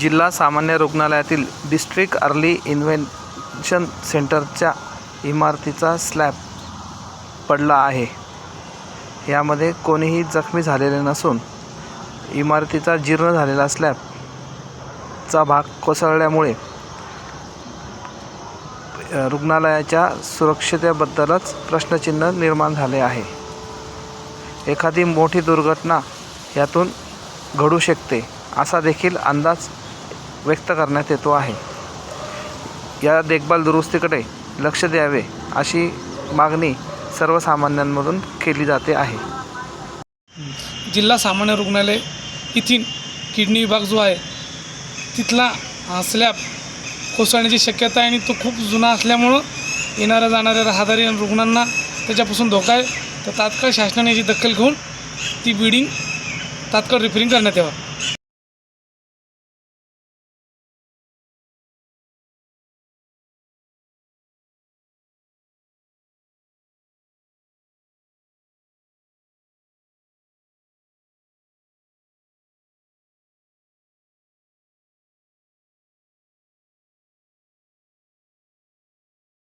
जिल्हा सामान्य रुग्णालयातील डिस्ट्रिक्ट अर्ली इन्व्हेन्शन सेंटरच्या इमारतीचा स्लॅब पडला आहे. यामध्ये कोणीही जखमी झालेले नसून इमारतीचा जीर्ण झालेला स्लॅबचा भाग कोसळल्यामुळे रुग्णालयाच्या सुरक्षतेबद्दलच प्रश्नचिन्ह निर्माण झाले आहे. एखादी मोठी दुर्घटना यातून घडू शकते असा देखील अंदाज व्यक्त करण्यात येतो आहे. या देखभाल दुरुस्तीकडे लक्ष द्यावे अशी मागणी सर्वसामान्यांमधून केली जाते आहे. जिल्हा सामान्य रुग्णालय इथून किडनी विभाग जो आहे तिथला स्लॅब कोसळण्याची शक्यता आहे आणि तो खूप जुना असल्यामुळं येणाऱ्या जाणाऱ्या राहदारी आणि रुग्णांना त्याच्यापासून धोका आहे. तर तात्काळ शासनाने याची दखल घेऊन ती बिल्डिंग तात्काळ रिपेरिंग करण्यात यावं.